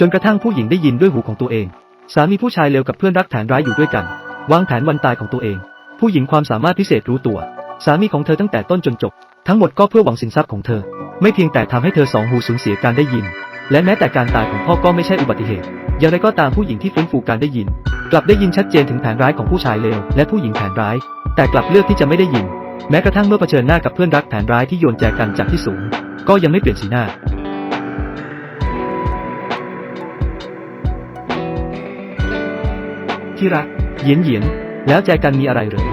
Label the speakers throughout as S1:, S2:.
S1: จนกระทั่งผู้หญิงได้ยินด้วยหูของตัวเอง สามีผู้ชายเลวกับเพื่อนรักแผนร้ายอยู่ด้วยกัน วางแผนวันตายของตัวเอง ผู้หญิงความสามารถพิเศษรู้ตัว สามีของเธอตั้งแต่ต้นจนจบ ทั้งหมดก็เพื่อหวังสินทรัพย์ของเธอ ไม่เพียงแต่ทำให้เธอสองหูสูญเสียการได้ยิน และแม้แต่การตายของพ่อก็ไม่ใช่อุบัติเหตุ อย่างไรก็ตามผู้หญิงที่ฟื้นฟูการได้ยิน กลับได้ยินชัดเจนถึงแผนร้ายของผู้ชายเลวและผู้หญิงแผนร้าย แต่กลับเลือกที่จะไม่ได้ยิน แม้กระทั่งเมื่อเผชิญหน้ากับเพื่อนรักแผนร้ายที่โยนแจกันจากที่สูง ก็ยังไม่เปลี่ยนสีหน้า ที่รัก เยียนเยียน แล้วแจกันมีอะไรเหรอ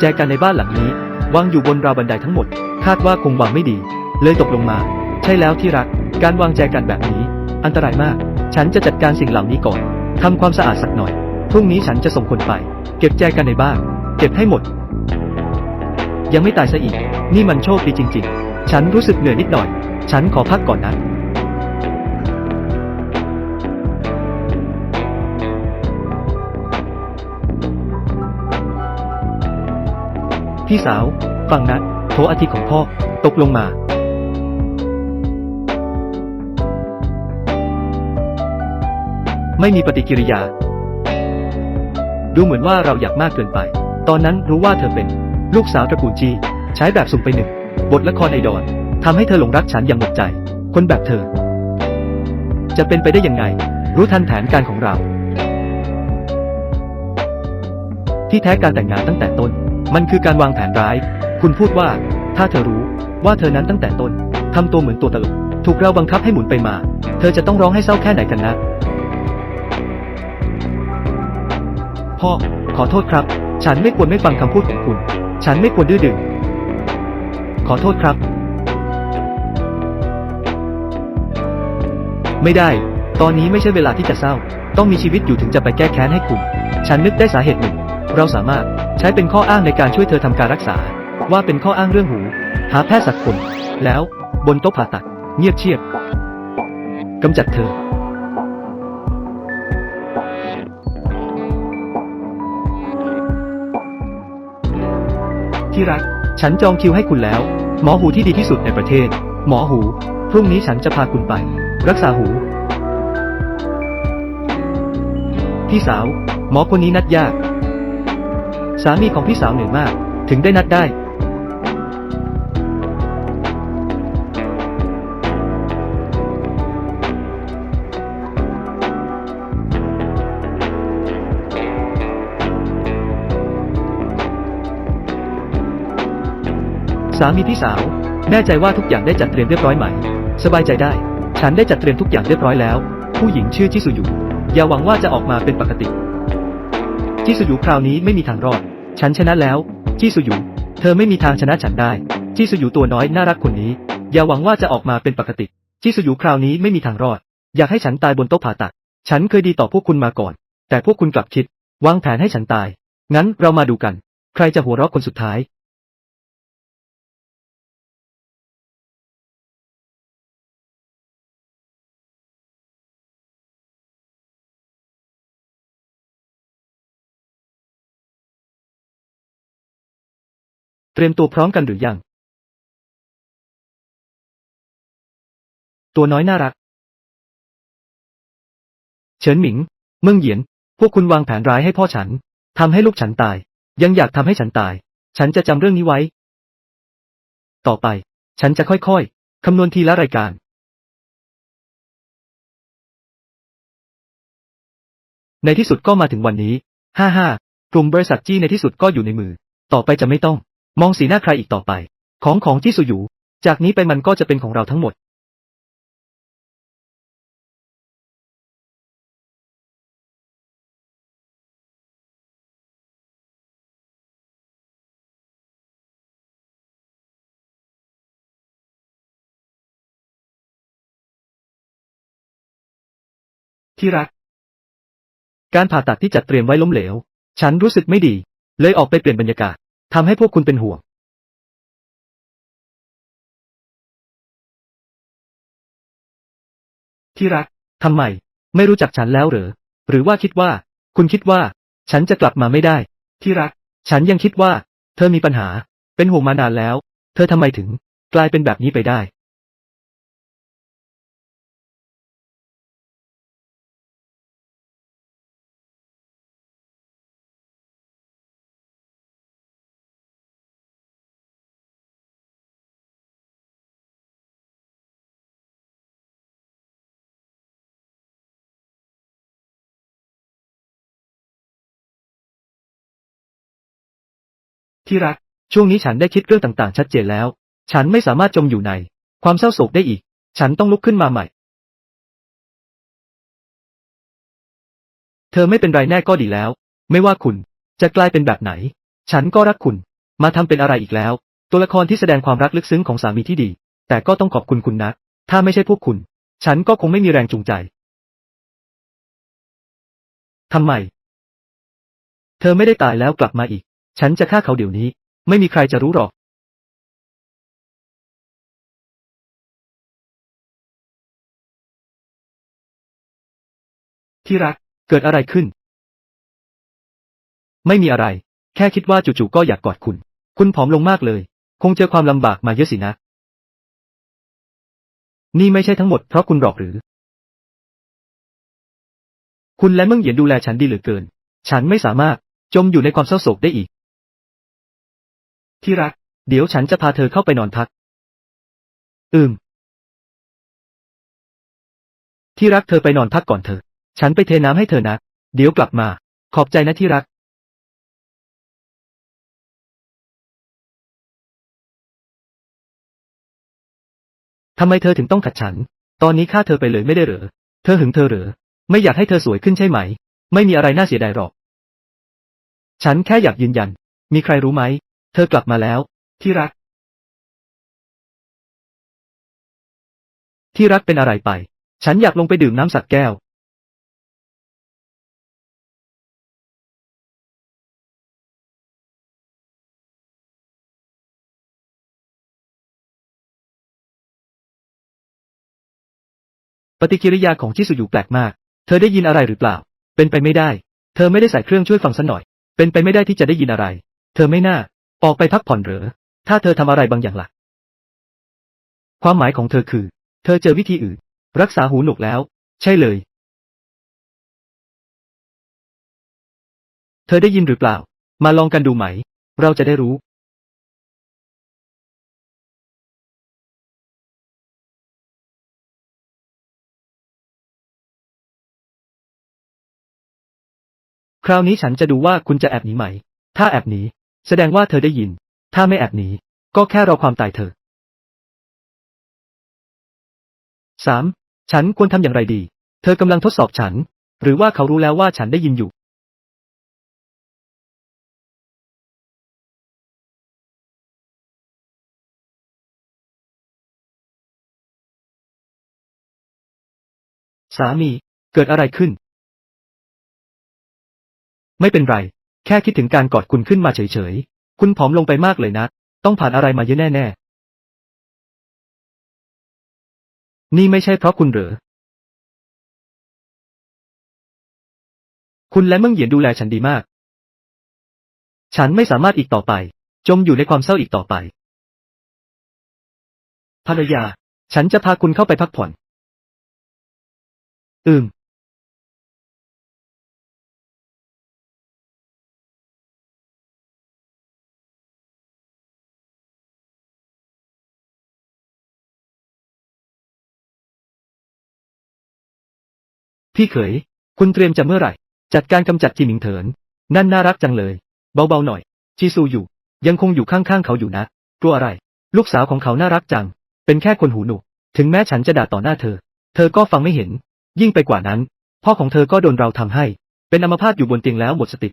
S1: แจกันในบ้านหลังนี้ วางอยู่บนราวบันไดทั้งหมด คาดว่าคงวางไม่ดี เลยตกลงมา ใช่แล้วที่รัก การวางแจกันแบบนี้ อันตรายมาก ฉันจะจัดการสิ่งเหล่านี้ก่อนทำความสะอาดสักหน่อย พรุ่งนี้ฉันจะส่งคนไป เก็บแจกันในบ้าน เก็บให้หมด ยังไม่ตายซะอีก นี่มันโชคดีจริง ๆ ฉันรู้สึกเหนื่อยนิดหน่อย ฉันขอพักก่อนนะ พี่สาว ฟังนะโถอาทิตย์ของพ่อ ตกลงมา ไม่มีปฏิกิริยา ดูเหมือนว่าเราอยากมากเกินไป ตอนนั้นรู้ว่าเธอเป็น ลูกสาวตระกูลจีใช้แบบสุ่มไปหนึ่ง บทละครไอดอลทำให้เธอหลงรักฉันอย่างหมดใจ คนแบบเธอ จะเป็นไปได้ยังไง รู้ทันแผนการของเรา ที่แท้การแต่งงานตั้งแต่ต้น มันคือการวางแผนร้าย คุณพูดว่า ถ้าเธอรู้ว่าเธอนั้นตั้งแต่ต้นทำตัวเหมือนตัวตลก ถูกเราบังคับให้หมุนไปมา เธอจะต้องร้องให้เศร้าแค่ไหนกันนะ พ่อ ขอโทษครับ ฉันไม่ควรไม่ฟังคำพูดของคุณ ฉันไม่ควรดื้อดึง ขอโทษครับ ไม่ได้ ตอนนี้ไม่ใช่เวลาที่จะเศร้า ต้องมีชีวิตอยู่ถึงจะไปแก้แค้นให้คุณ ฉันนึกได้สาเหตุหนึ่ง เราสามารถ ใช้เป็นข้ออ้างในการช่วยเธอทำการรักษา ว่าเป็นข้ออ้างเรื่องหู หาแพทย์สักคน แล้ว บนโต๊ะผ่าตัด เงียบเชียบกำจัดเธอ ที่รัก ฉันจองคิวให้คุณแล้ว หมอหูที่ดีที่สุดในประเทศ หมอหู พรุ่งนี้ฉันจะพาคุณไป รักษาหูพี่สาว หมอคนนี้นัดยาก สามีของพี่สาวเหนื่อยมาก ถึงได้นัดได้ สามีพี่สาว แน่ใจว่าทุกอย่างได้จัดเตรียมเรียบร้อยไหม สบายใจได้ ฉันได้จัดเตรียมทุกอย่างเรียบร้อยแล้ว ผู้หญิงชื่อจิสุยุอย่าหวังว่าจะออกมาเป็นปกติจิสุยุคราวนี้ไม่มีทางรอด ฉันชนะแล้วจิสุยูเธอไม่มีทางชนะฉันได้จิสุยูตัวน้อยน่ารักคนนี้ อย่าหวังว่าจะออกมาเป็นปกติจิสุยูคราวนี้ไม่มีทางรอด อยากให้ฉันตายบนโต๊ะผ่าตัด ฉันเคยดีต่อพวกคุณมาก่อน แต่พวกคุณกลับคิด วางแผนให้ฉันตาย งั้นเรามาดูกัน ใครจะหัวเราะคนสุดท้าย เตรียมตัวพร้อมกันหรือยัง ตัวน้อยน่ารัก เฉินหมิง เมืองเหยียน พวกคุณวางแผนร้ายให้พ่อฉัน ทำให้ลูกฉันตาย ยังอยากทำให้ฉันตาย ฉันจะจำเรื่องนี้ไว้ ต่อไป ฉันจะค่อยๆ คำนวณทีละรายการ ในที่สุดก็มาถึงวันนี้ ฮ่าฮ่ากลุ่มบริษัทจี้ในที่สุดก็อยู่ในมือ ต่อไปจะไม่ต้อง มองสีหน้าใครอีกต่อไป ของของจี้สุอยู่จากนี้ไปมันก็จะเป็นของเราทั้งหมด ที่รัก การผ่าตัดที่จัดเตรียมไว้ล้มเหลว ฉันรู้สึกไม่ดี เลยออกไปเปลี่ยนบรรยากาศ ทำให้พวกคุณเป็นห่วงที่รัก ทำไม ไม่รู้จักฉันแล้วเหรอ หรือว่าคิดว่า คุณคิดว่า ฉันจะกลับมาไม่ได้ ที่รัก ฉันยังคิดว่า เธอมีปัญหา เป็นห่วงมานานแล้ว เธอทำไมถึง กลายเป็นแบบนี้ไปได้ ที่รัก ช่วงนี้ฉันได้คิดเรื่องต่างๆ ชัดเจนแล้ว ฉันไม่สามารถจมอยู่ใน ความเศร้าโศกได้อีก ฉันต้องลุกขึ้นมาใหม่ เธอไม่เป็นไรแน่ก็ดีแล้ว ไม่ว่าคุณ จะกลายเป็นแบบไหน ฉันก็รักคุณ มาทำเป็นอะไรอีกแล้ว ตัวละครที่แสดงความรักลึกซึ้งของสามีที่ดี แต่ก็ต้องขอบคุณคุณนะ ถ้าไม่ใช่พวกคุณ ฉันก็คงไม่มีแรงจูงใจทำไม เธอไม่ได้ตายแล้วกลับมาอีก ฉันจะฆ่าเขาเดี๋ยวนี้ ไม่มีใครจะรู้หรอก ที่รัก เกิดอะไรขึ้น ไม่มีอะไร แค่คิดว่าจู่ๆก็อยากกอดคุณ คุณผอมลงมากเลย คงเจอความลำบากมาเยอะสินะ นี่ไม่ใช่ทั้งหมดเพราะคุณหรอกหรือ คุณและเมื่งเหยียนดูแลฉันดีเหลือเกิน ฉันไม่สามารถจมอยู่ในความเศร้าโศกได้อีก ที่รัก เดี๋ยวฉันจะพาเธอเข้าไปนอนพัก อืม ที่รักเธอไปนอนพักก่อนเถอะ ฉันไปเทน้ำให้เธอนะ เดี๋ยวกลับมา ขอบใจนะที่รัก ทำไมเธอถึงต้องขัดฉัน ตอนนี้ฆ่าเธอไปเลยไม่ได้เหรอ เธอหึงเธอเหรอ ไม่อยากให้เธอสวยขึ้นใช่ไหม ไม่มีอะไรน่าเสียดายหรอก ฉันแค่อยากยืนยัน มีใครรู้ไหม เธอกลับมาแล้ว ที่รัก ที่รักเป็นอะไรไป ฉันอยากลงไปดื่มน้ำสักแก้ว ปฏิกิริยาของชิสุอยู่แปลกมาก เธอได้ยินอะไรหรือเปล่า เป็นไปไม่ได้ เธอไม่ได้ใส่เครื่องช่วยฟังสักหน่อย เป็นไปไม่ได้ที่จะได้ยินอะไร เธอไม่น่า ออกไปพักผ่อนเหรอ ถ้าเธอทำอะไรบางอย่างล่ะ ความหมายของเธอคือ เธอเจอวิธีอื่น รักษาหูหนวกแล้ว ใช่เลย เธอได้ยินหรือเปล่า มาลองกันดูไหม เราจะได้รู้ คราวนี้ฉันจะดูว่าคุณจะแอบหนีไหม ถ้าแอบหนี แสดงว่าเธอได้ยิน ถ้าไม่แอบหนี ก็แค่รอความตายเธอสามฉันควรทำอย่างไรดี เธอกำลังทดสอบฉัน หรือว่าเขารู้แล้วว่าฉันได้ยินอยู่ สามี เกิดอะไรขึ้น ไม่เป็นไร แค่คิดถึงการกอดคุณขึ้นมาเฉยๆ คุณผอมลงไปมากเลยนะ ต้องผ่านอะไรมาเยอะแน่ๆ นี่ไม่ใช่เพราะคุณเหรอ คุณและเมื่งเหยียนดูแลฉันดีมาก ฉันไม่สามารถอีกต่อไป จมอยู่ในความเศร้าอีกต่อไป ภรรยา ฉันจะพาคุณเข้าไปพักผ่อน อืม พี่เขย คุณเตรียมจะเมื่อไหร่ จัดการกำจัดจิมิงเถิน นั่นน่ารักจังเลย เบาๆหน่อยจีซูอยู่ ยังคงอยู่ข้างๆเขาอยู่นะ กลัวอะไร ลูกสาวของเขาน่ารักจัง เป็นแค่คนหูหนวกถึงแม้ฉันจะด่าต่อหน้าเธอ เธอก็ฟังไม่เห็น ยิ่งไปกว่านั้น พ่อของเธอก็โดนเราทำให้ เป็นอัมพาตอยู่บนเตียงแล้วหมดสติ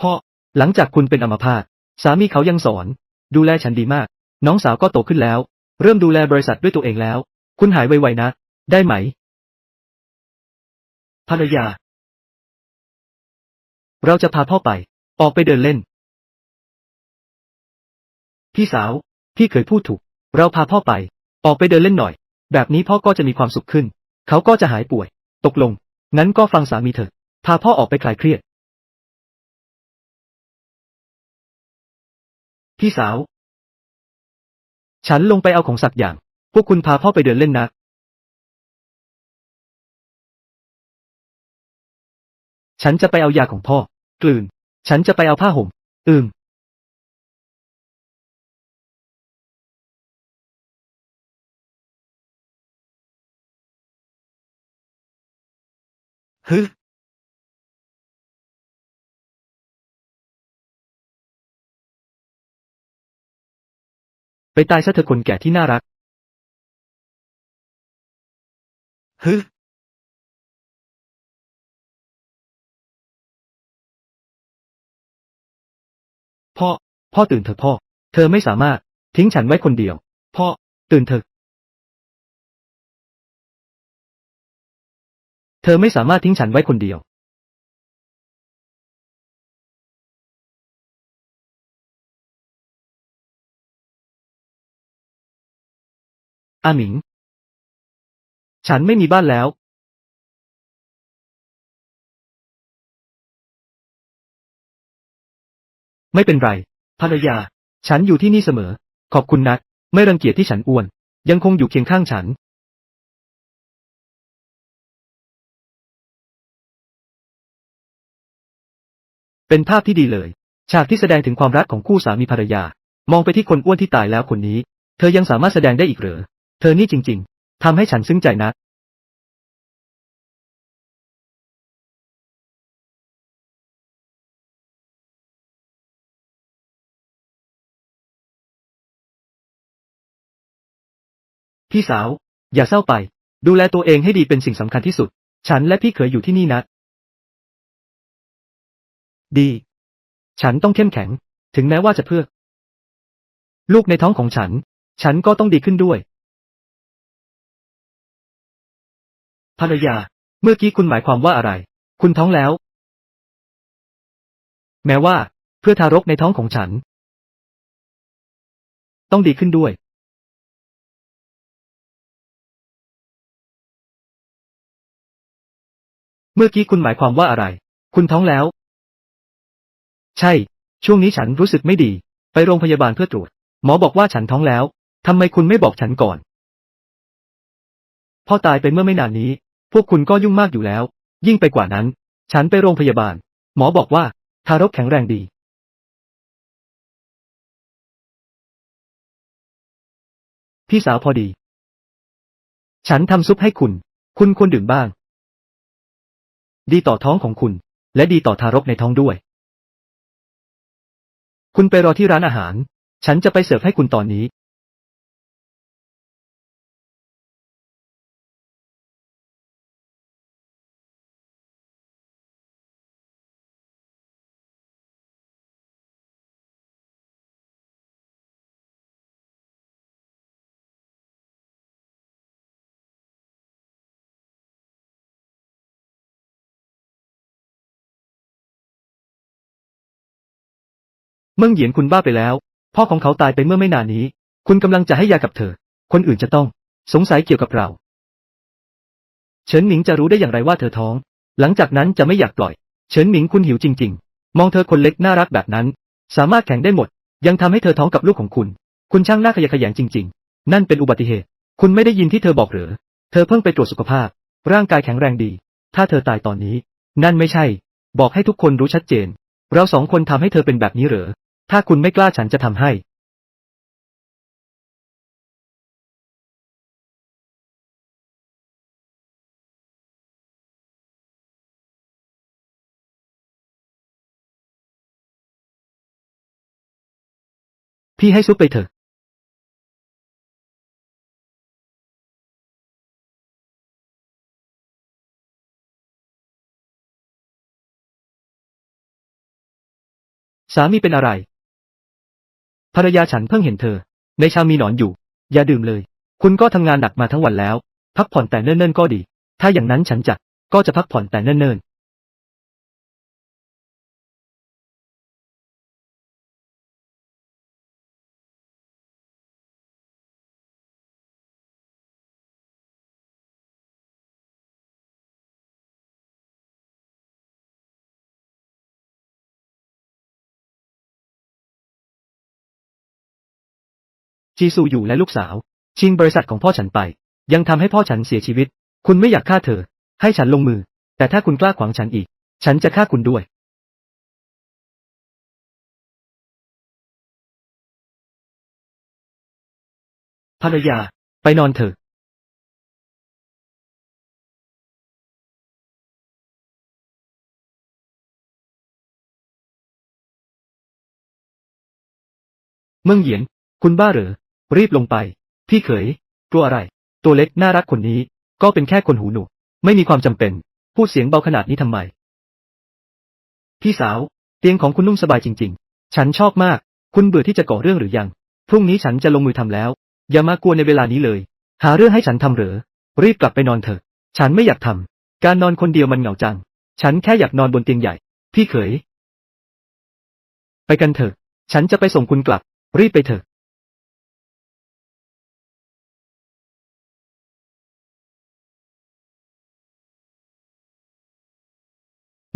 S1: พ่อ หลังจากคุณเป็นอัมพาตสามีเขายังสอน ดูแลฉันดีมาก น้องสาวก็โตขึ้นแล้ว เริ่มดูแลบริษัทด้วยตัวเองแล้ว คุณหายไวๆนะ ได้ไหม ภรรยา เราจะพาพ่อไป ออกไปเดินเล่น พี่สาว พี่เคยพูดถูก เราพาพ่อไป ออกไปเดินเล่นหน่อย แบบนี้พ่อก็จะมีความสุขขึ้น เขาก็จะหายป่วย ตกลง งั้นก็ฟังสามีเถอะ พาพ่อออกไปคลายเครียด พี่สาว ฉันลงไปเอาของสักอย่าง พวกคุณพาพ่อไปเดินเล่นนะ ฉันจะไปเอายาของพ่อ กลืน ฉันจะไปเอาผ้าห่ม อืม ฮึ ไปตายซะเถอะคนแก่ที่น่ารัก ฮึพ่อ พ่อตื่นเถอะพ่อ เธอไม่สามารถ ทิ้งฉันไว้คนเดียว พ่อ ตื่นเถอะ เธอไม่สามารถทิ้งฉันไว้คนเดียว อาหมิง ฉันไม่มีบ้านแล้ว ไม่เป็นไร ภรรยา ฉันอยู่ที่นี่เสมอ ขอบคุณนักไม่รังเกียจที่ฉันอ้วน ยังคงอยู่เคียงข้างฉัน เป็นภาพที่ดีเลย ฉากที่แสดงถึงความรักของคู่สามีภรรยา มองไปที่คนอ้วนที่ตายแล้วคนนี้ เธอยังสามารถแสดงได้อีกเหรอ เธอนี่จริง ๆ ทำให้ฉันซึ้งใจนะพี่สาว อย่าเศร้าไป ดูแลตัวเองให้ดีเป็นสิ่งสำคัญที่สุด ฉันและพี่เขยอยู่ที่นี่นะ ดี ฉันต้องเข้มแข็ง ถึงแม้ว่าจะเพื่อ ลูกในท้องของฉัน ฉันก็ต้องดีขึ้นด้วย ภรรยา เมื่อกี้คุณหมายความว่าอะไร คุณท้องแล้ว แม้ว่า เพื่อทารกในท้องของฉัน ต้องดีขึ้นด้วย เมื่อกี้คุณหมายความว่าอะไร คุณท้องแล้ว ใช่ ช่วงนี้ฉันรู้สึกไม่ดี ไปโรงพยาบาลเพื่อตรวจ หมอบอกว่าฉันท้องแล้วทำไมคุณไม่บอกฉันก่อน พ่อตายไปเมื่อไม่นานนี้ พวกคุณก็ยุ่งมากอยู่แล้ว ยิ่งไปกว่านั้น ฉันไปโรงพยาบาล หมอบอกว่า ทารกแข็งแรงดี พี่สาวพอดี ฉันทำซุปให้คุณ คุณควรดื่มบ้าง ดีต่อท้องของคุณ และดีต่อทารกในท้องด้วย คุณไปรอที่ร้านอาหาร ฉันจะไปเสิร์ฟให้คุณตอนนี้ เมื่งเหยียนคุณบ้าไปแล้ว พ่อของเขาตายไปเมื่อไม่นานนี้ คุณกำลังจะให้ยากับเธอ คนอื่นจะต้อง สงสัยเกี่ยวกับเรา เฉินหมิงจะรู้ได้อย่างไรว่าเธอท้อง หลังจากนั้นจะไม่อยากปล่อย เฉินหมิงคุณหิวจริง ๆ มองเธอคนเล็กน่ารักแบบนั้น สามารถแข่งได้หมด ยังทำให้เธอท้องกับลูกของคุณ คุณช่างน่าขยะแขยงจริง ๆ นั่นเป็นอุบัติเหตุ คุณไม่ได้ยินที่เธอบอกหรือ เธอเพิ่งไปตรวจสุขภาพ ร่างกายแข็งแรงดี ถ้าเธอตายตอนนี้ นั่นไม่ใช่ บอกให้ทุกคนรู้ชัดเจน เราสองคนทำให้เธอเป็นแบบนี้เหรอ ถ้าคุณไม่กล้าฉันจะทำให้ พี่ให้ซุปไปเถอะ สามีเป็นอะไร ภรรยาฉันเพิ่งเห็นเธอ ในชามมีหนอนอยู่ อย่าดื่มเลย คุณก็ทำงานหนักมาทั้งวันแล้ว พักผ่อนแต่เนิ่นๆก็ดี ถ้าอย่างนั้นฉันจะ ก็จะพักผ่อนแต่เนิ่น จีซูอยู่และลูกสาว ชิงบริษัทของพ่อฉันไป ยังทำให้พ่อฉันเสียชีวิต คุณไม่อยากฆ่าเธอ ให้ฉันลงมือ แต่ถ้าคุณกล้าขวางฉันอีก ฉันจะฆ่าคุณด้วย ภรรยา ไปนอนเถอะเมืองเหยียน คุณบ้าเหรอ รีบลงไป พี่เขย กลัวอะไร ตัวเล็กน่ารักคนนี้ ก็เป็นแค่คนหูหนวก ไม่มีความจำเป็น พูดเสียงเบาขนาดนี้ทำไม พี่สาว เตียงของคุณนุ่มสบายจริง ๆ ฉันชอบมาก คุณเบื่อที่จะก่อเรื่องหรือยัง พรุ่งนี้ฉันจะลงมือทำแล้ว อย่ามากวนในเวลานี้เลย หาเรื่องให้ฉันทำเหรอ รีบกลับไปนอนเถอะ ฉันไม่อยากทำการนอนคนเดียวมันเหงาจัง ฉันแค่อยากนอนบนเตียงใหญ่ พี่เขย ไปกันเถอะ ฉันจะไปส่งคุณกลับ รีบไปเถอะ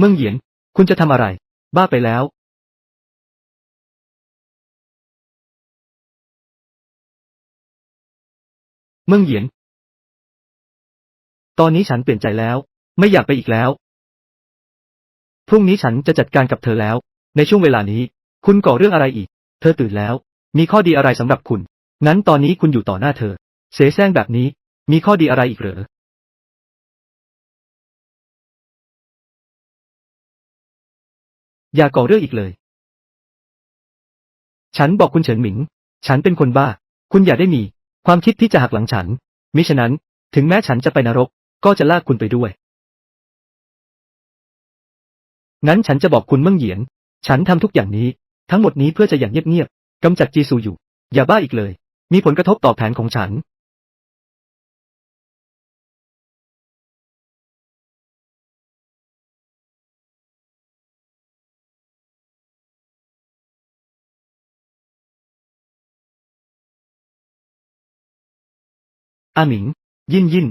S1: เมืองเหยียน คุณจะทำอะไร บ้าไปแล้ว เมืองเหยียน ตอนนี้ฉันเปลี่ยนใจแล้ว ไม่อยากไปอีกแล้ว พรุ่งนี้ฉันจะจัดการกับเธอแล้ว ในช่วงเวลานี้ คุณก่อเรื่องอะไรอีก เธอตื่นแล้ว มีข้อดีอะไรสำหรับคุณ งั้นตอนนี้คุณอยู่ต่อหน้าเธอ เสแสร้งแบบนี้ มีข้อดีอะไรอีกเหรอ อย่าก่อเรื่องอีกเลย ฉันบอกคุณเฉินหมิง ฉันเป็นคนบ้า คุณอย่าได้มี ความคิดที่จะหักหลังฉัน มิฉะนั้น ถึงแม้ฉันจะไปนรก ก็จะลากคุณไปด้วย งั้นฉันจะบอกคุณเมื่งเหยียน ฉันทำทุกอย่างนี้ ทั้งหมดนี้เพื่อจะอย่างเงียบๆกำจัดจีซูอยู่ อย่าบ้าอีกเลย มีผลกระทบต่อแผนของฉัน อาหมิง ยินยิน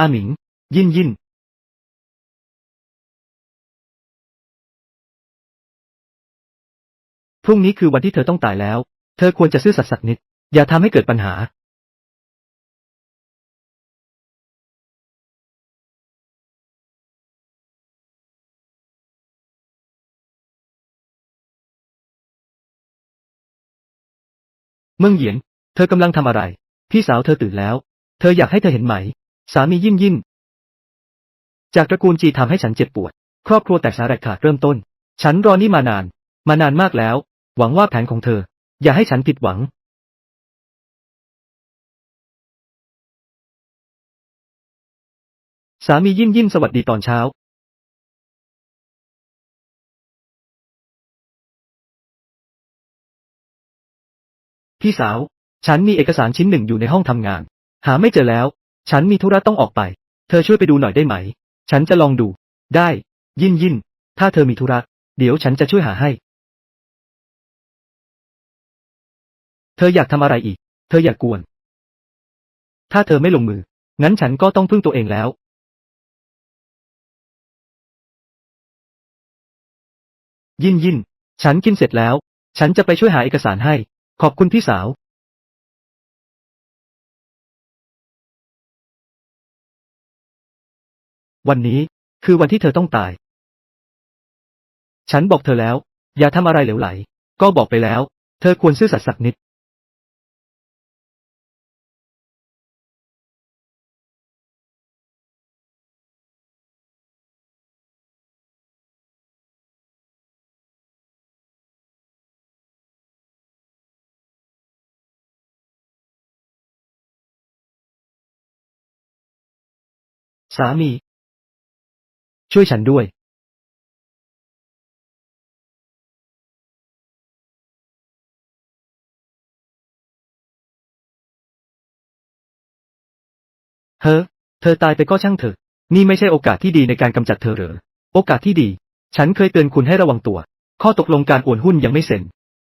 S1: อาหมิง ยินยินพรุ่งนี้คือวันที่เธอต้องตายแล้ว เธอควรจะซื่อสัตย์สักนิด อย่าทำให้เกิดปัญหา เมืองเหยียน เธอกำลังทำอะไร พี่สาวเธอตื่นแล้ว เธออยากให้เธอเห็นไหม สามียิ้มยิ้ม จากตระกูลจีทำให้ฉันเจ็บปวด ครอบครัวแตกสาแหรกขาดเริ่มต้น ฉันรอนี่มานาน มานานมากแล้ว หวังว่าแผนของเธอ อย่าให้ฉันผิดหวังสามียิ้มยิ้มสวัสดีตอนเช้า พี่สาว ฉันมีเอกสารชิ้นหนึ่งอยู่ในห้องทำงาน หาไม่เจอแล้ว ฉันมีธุระต้องออกไป เธอช่วยไปดูหน่อยได้ไหม ฉันจะลองดู ได้ ยินยิน ถ้าเธอมีธุระ เดี๋ยวฉันจะช่วยหาให้ เธออยากทำอะไรอีก เธออยากกวน ถ้าเธอไม่ลงมือ งั้นฉันก็ต้องพึ่งตัวเองแล้วยินยิน ฉันกินเสร็จแล้ว ฉันจะไปช่วยหาเอกสารให้ ขอบคุณพี่สาววันนี้คือวันที่เธอต้องตาย ฉันบอกเธอแล้ว อย่าทำอะไรเหลวไหล ก็บอกไปแล้ว เธอควรซื่อสัตย์สักนิดามี ช่วยฉันด้วย เฮ้อ เธอตายไปก็ช่างเถอะ นี่ไม่ใช่โอกาสที่ดีในการกำจัดเธอเหรอ โอกาสที่ดี ฉันเคยเตือนคุณให้ระวังตัว ข้อตกลงการโอนหุ้นยังไม่เซ็น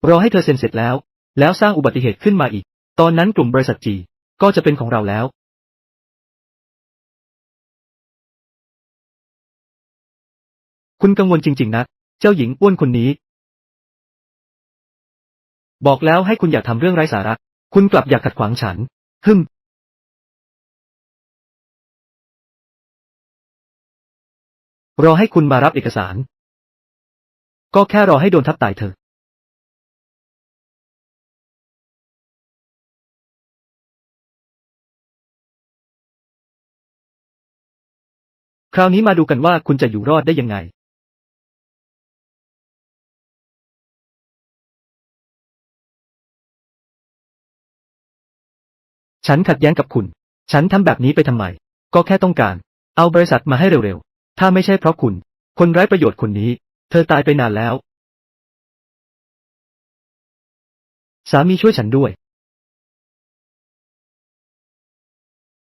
S1: รอให้เธอเซ็นเสร็จแล้ว แล้วสร้างอุบัติเหตุขึ้นมาอีก ตอนนั้นกลุ่มบริษัทจีก็จะเป็นของเราแล้ว คุณกังวลจริง ๆนะ เจ้าหญิงอ้วนคนนี้ บอกแล้วให้คุณอย่าทำเรื่องไร้สาระ คุณกลับอยากขัดขวางฉัน ฮึมรอให้คุณมารับเอกสาร ก็แค่รอให้โดนทับตายเถอะ คราวนี้มาดูกันว่าคุณจะอยู่รอดได้ยังไง ฉันขัดแย้งกับคุณ ฉันทำแบบนี้ไปทำไม ก็แค่ต้องการ เอาบริษัทมาให้เร็วๆ ถ้าไม่ใช่เพราะคุณ คนไร้ประโยชน์คนนี้ เธอตายไปนานแล้ว สามีช่วยฉันด้วย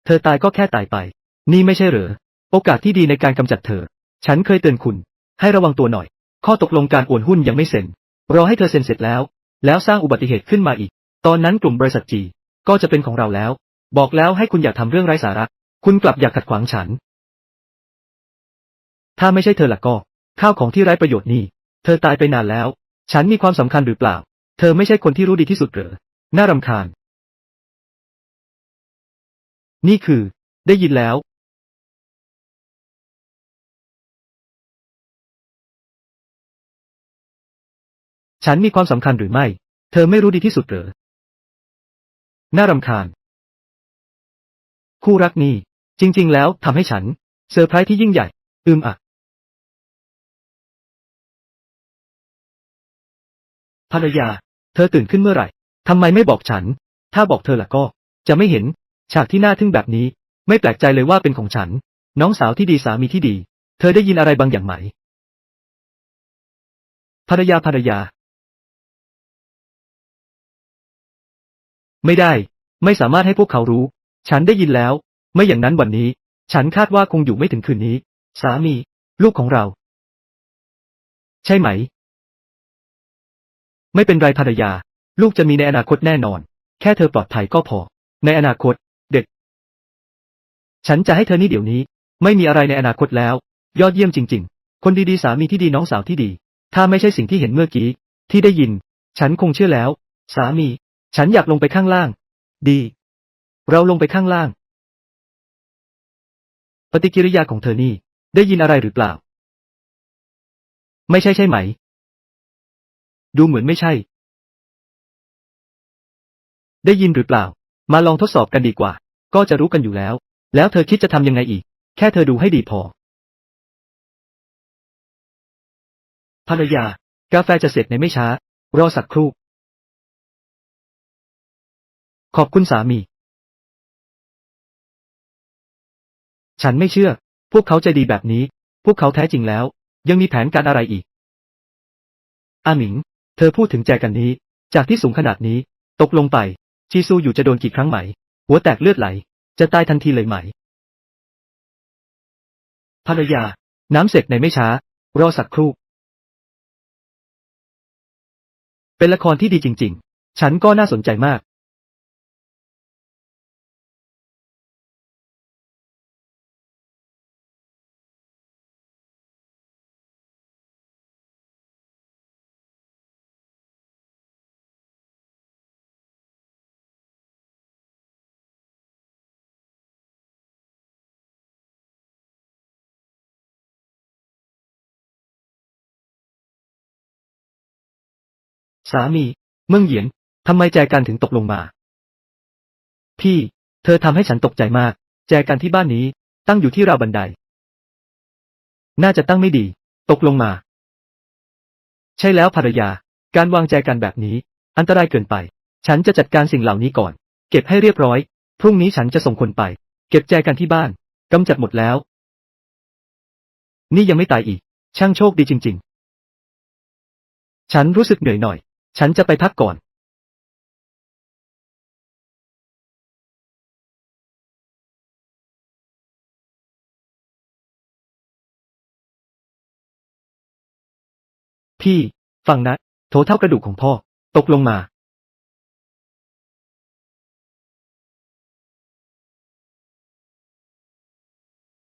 S1: เธอตายก็แค่ตายไป นี่ไม่ใช่เหรอ โอกาสที่ดีในการกำจัดเธอ ฉันเคยเตือนคุณ ให้ระวังตัวหน่อย ข้อตกลงการโอนหุ้นยังไม่เซ็น รอให้เธอเซ็นเสร็จแล้ว แล้วสร้างอุบัติเหตุขึ้นมาอีก ตอนนั้นกลุ่มบริษัทจี ก็จะเป็นของเราแล้ว บอกแล้วให้คุณอย่าทำเรื่องไร้สาระ คุณกลับอยากขัดขวางฉัน ถ้าไม่ใช่เธอล่ะก็ ข้าวของที่ไร้ประโยชน์นี่ เธอตายไปนานแล้ว ฉันมีความสำคัญหรือเปล่า เธอไม่ใช่คนที่รู้ดีที่สุดเหรอ น่ารำคาญ นี่คือ ได้ยินแล้วฉันมีความสำคัญหรือไม่ เธอไม่รู้ดีที่สุดเหรอ น่ารำคาญ คู่รักนี่ จริง ๆ แล้วทำให้ฉัน เซอร์ไพรส์ที่ยิ่งใหญ่ อืมอะภรรยา เธอตื่นขึ้นเมื่อไหร่ทำไมไม่บอกฉัน ถ้าบอกเธอล่ะก็ จะไม่เห็น ฉากที่น่าทึ่งแบบนี้ ไม่แปลกใจเลยว่าเป็นของฉัน น้องสาวที่ดีสามีที่ดี เธอได้ยินอะไรบางอย่างไหมภรรยาภรรยา ไม่ได้ ไม่สามารถให้พวกเขารู้ ฉันได้ยินแล้ว ไม่อย่างนั้นวันนี้ ฉันคาดว่าคงอยู่ไม่ถึงคืนนี้ สามี ลูกของเรา ใช่ไหม ไม่เป็นไรภรรยา ลูกจะมีในอนาคตแน่นอน แค่เธอปลอดภัยก็พอ ในอนาคต เด็ก ฉันจะให้เธอนี่เดี๋ยวนี้ ไม่มีอะไรในอนาคตแล้ว ยอดเยี่ยมจริง ๆ คนดีๆสามีที่ดีน้องสาวที่ดี ถ้าไม่ใช่สิ่งที่เห็นเมื่อกี้ ที่ได้ยิน ฉันคงเชื่อแล้ว สามี ฉันอยากลงไปข้างล่าง ดี เราลงไปข้างล่าง ปฏิกิริยาของเธอนี่ ได้ยินอะไรหรือเปล่า ไม่ใช่ใช่ไหม ดูเหมือนไม่ใช่ ได้ยินหรือเปล่า มาลองทดสอบกันดีกว่า ก็จะรู้กันอยู่แล้ว แล้วเธอคิดจะทำยังไงอีก แค่เธอดูให้ดีพอ ภรรยา กาแฟจะเสร็จในไม่ช้า รอสักครู่ ขอบคุณสามี ฉันไม่เชื่อ พวกเขาใจดีแบบนี้ พวกเขาแท้จริงแล้ว ยังมีแผนการอะไรอีก อาหมิง เธอพูดถึงแจกันนี้ จากที่สูงขนาดนี้ ตกลงไป จีซูอยู่จะโดนกี่ครั้งไหม หัวแตกเลือดไหล จะตายทันทีเลยไหม ภรรยา น้ำเสร็จในไม่ช้า รอสักครู่ เป็นละครที่ดีจริง ๆ ฉันก็น่าสนใจมาก สามี เมืองเหยียนทำไมแจกันถึงตกลงมา พี่ เธอทำให้ฉันตกใจมาก แจกันที่บ้านนี้ ตั้งอยู่ที่ราวบันได น่าจะตั้งไม่ดี ตกลงมา ใช่แล้วภรรยา การวางแจกันแบบนี้ อันตรายเกินไป ฉันจะจัดการสิ่งเหล่านี้ก่อน เก็บให้เรียบร้อย พรุ่งนี้ฉันจะส่งคนไป เก็บแจกันที่บ้านกำจัดหมดแล้ว นี่ยังไม่ตายอีก ช่างโชคดีจริง ๆ ฉันรู้สึกเหนื่อยหน่อย ฉันจะไปพักก่อนพี่ ฟังนะ โถเท่ากระดูกของพ่อ ตกลงมา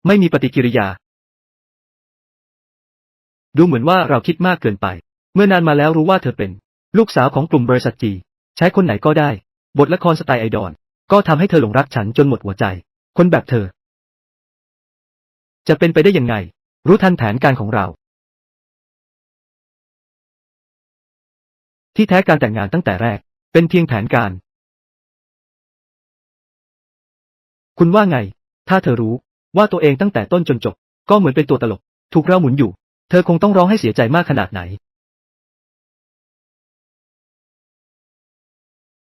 S1: ไม่มีปฏิกิริยา ดูเหมือนว่าเราคิดมากเกินไป เมื่อนานมาแล้วรู้ว่าเธอเป็น ลูกสาวของกลุ่มบริษัทจีใช้คนไหนก็ได้ บทละครสไตล์ไอดอลก็ทำให้เธอหลงรักฉันจนหมดหัวใจ คนแบบเธอ จะเป็นไปได้ยังไง รู้ทันแผนการของเรา ที่แท้การแต่งงานตั้งแต่แรก เป็นเพียงแผนการ คุณว่าไง ถ้าเธอรู้ว่าตัวเองตั้งแต่ต้นจนจบ ก็เหมือนเป็นตัวตลก ถูกเราหมุนอยู่ เธอคงต้องร้องให้เสียใจมากขนาดไหน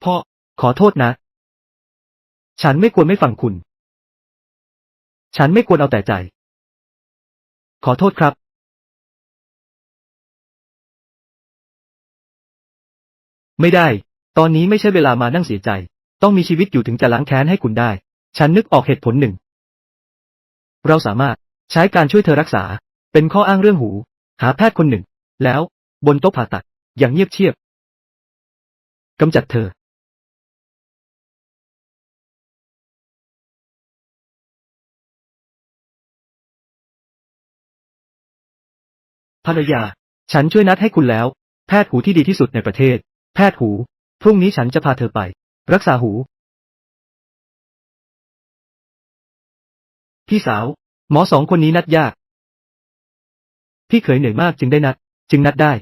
S1: พ่อ ขอโทษนะ ฉันไม่ควรไม่ฟังคุณ ฉันไม่ควรเอาแต่ใจ ขอโทษครับ ไม่ได้ ตอนนี้ไม่ใช่เวลามานั่งเสียใจ ต้องมีชีวิตอยู่ถึงจะล้างแค้นให้คุณได้ ฉันนึกออกเหตุผลหนึ่ง เราสามารถใช้การช่วยเธอรักษา เป็นข้ออ้างเรื่องหู หาแพทย์คนหนึ่ง แล้ว บนโต๊ะผ่าตัด อย่างเงียบเชียบกำจัดเธอ ภรรยา ฉันช่วยนัดให้คุณแล้ว แพทย์หูที่ดีที่สุดในประเทศ แพทย์หู พรุ่งนี้ฉันจะพาเธอไป รักษาหู พี่สาว หมอสองคนนี้นัดยาก พี่เคยเหนื่อยมากจึงได้นัด จึงนัดได้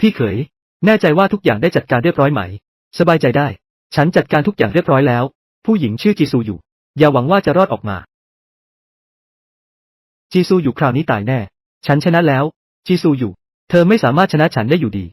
S1: พี่เขย แน่ใจว่าทุกอย่างได้จัดการเรียบร้อยไหม สบายใจได้ ฉันจัดการทุกอย่างเรียบร้อยแล้ว ผู้หญิงชื่อจีซูอยู่ อย่าหวังว่าจะรอดออกมา จีซูอยู่คราวนี้ตายแน่ ฉันชนะแล้ว จีซูอยู่ เธอไม่สามารถชนะฉันได้อยู่ดี